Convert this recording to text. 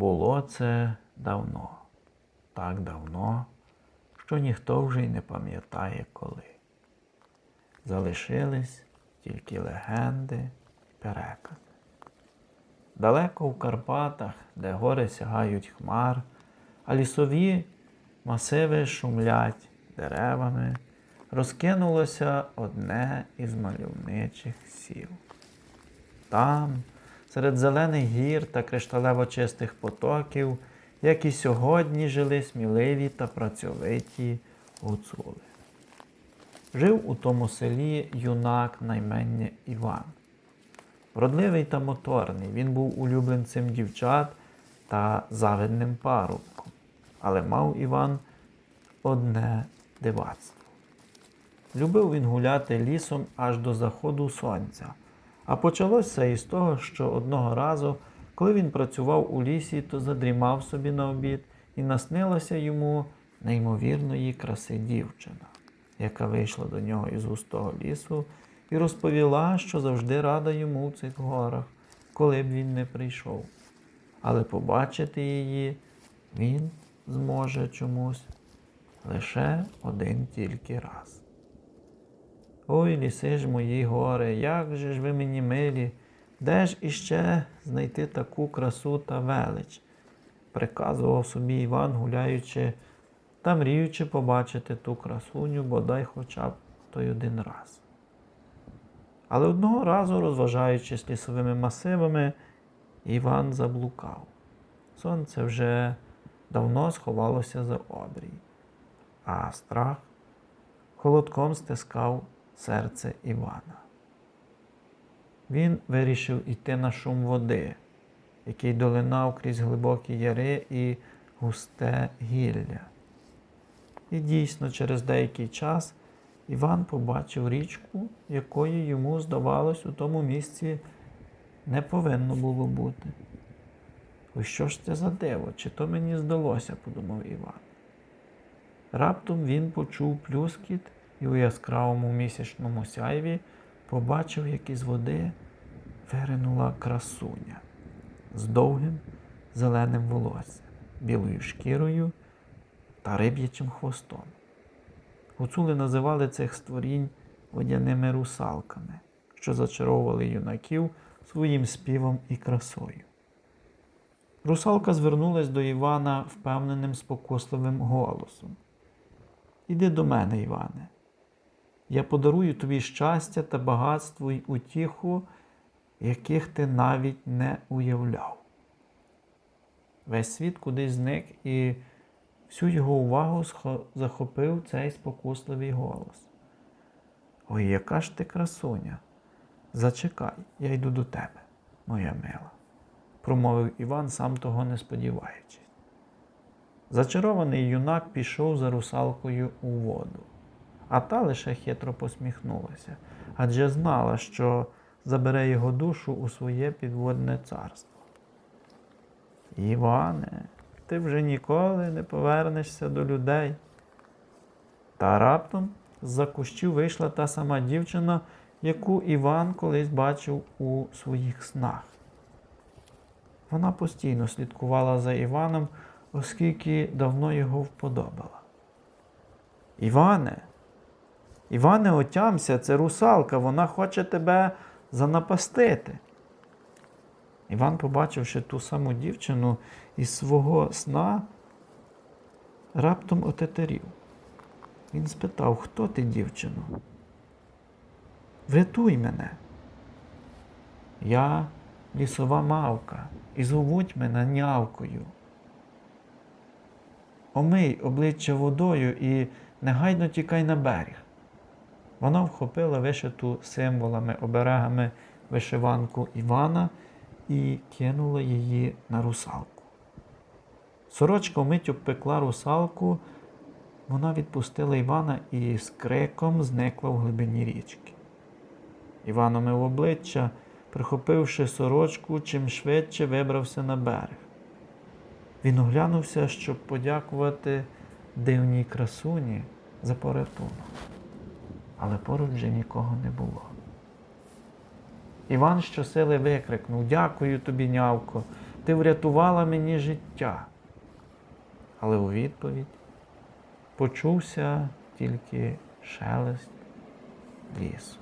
Було це давно, так давно, що ніхто вже й не пам'ятає коли. Залишились тільки легенди й перекази. Далеко в Карпатах, де гори сягають хмар, а лісові масиви шумлять деревами, розкинулося одне із мальовничих сіл. Там, серед зелених гір та кришталево чистих потоків, як і сьогодні жили сміливі та працьовиті гуцули. Жив у тому селі юнак наймення Іван. Вродливий та моторний, він був улюбленцем дівчат та завидним парубком. Але мав Іван одне дивацтво. Любив він гуляти лісом аж до заходу сонця. А почалося із того, що одного разу, коли він працював у лісі, то задрімав собі на обід і наснилася йому неймовірної краси дівчина, яка вийшла до нього із густого лісу і розповіла, що завжди рада йому в цих горах, коли б він не прийшов. Але побачити її він зможе чомусь лише один тільки раз. Ой, ліси ж мої гори, як же ж ви мені милі, де ж іще знайти таку красу та велич? Приказував собі Іван, гуляючи та мріючи побачити ту красуню, бодай хоча б той один раз. Але одного разу, розважаючись лісовими масивами, Іван заблукав. Сонце вже давно сховалося за обрій, а страх холодком стискав серце Івана. Він вирішив іти на шум води, який долинав крізь глибокі яри і густе гілля. І дійсно, через деякий час Іван побачив річку, якої йому, здавалось, у тому місці не повинно було бути. Ось що ж це за диво? Чи то мені здалося, подумав Іван. Раптом він почув плюскіт і у яскравому місячному сяйві побачив, як із води виринула красуня з довгим зеленим волоссям, білою шкірою та риб'ячим хвостом. Гуцули називали цих створінь водяними русалками, що зачаровували юнаків своїм співом і красою. Русалка звернулась до Івана впевненим спокусливим голосом. Іди до мене, Іване. Я подарую тобі щастя та багатство й утіху, яких ти навіть не уявляв. Весь світ кудись зник і всю його увагу захопив цей спокусливий голос. Ой, яка ж ти красуня! Зачекай, я йду до тебе, моя мила, промовив Іван, сам того не сподіваючись. Зачарований юнак пішов за русалкою у воду, а та лише хитро посміхнулася, адже знала, що забере його душу у своє підводне царство. Іване, ти вже ніколи не повернешся до людей. Та раптом з-за кущів вийшла та сама дівчина, яку Іван колись бачив у своїх снах. Вона постійно слідкувала за Іваном, оскільки давно його вподобала. Іване, Іване, отямся, це русалка, вона хоче тебе занапастити. Іван, побачивши ту саму дівчину із свого сна, раптом отетерів. Він спитав, хто ти, дівчино? Врятуй мене. Я лісова мавка, і зовуть мене нявкою. Омий обличчя водою і негайно тікай на берег. Вона вхопила вишиту символами, оберегами вишиванку Івана і кинула її на русалку. Сорочка вмить обпекла русалку, вона відпустила Івана і з криком зникла в глибині річки. Іван омив обличчя, прихопивши сорочку, чим швидше вибрався на берег. Він оглянувся, щоб подякувати дивній красуні за порятунок але поруч вже нікого не було. Іван щосили викрикнув Дякую тобі, нявко, ти врятувала мені життя. Але у відповідь почувся тільки шелест лісу.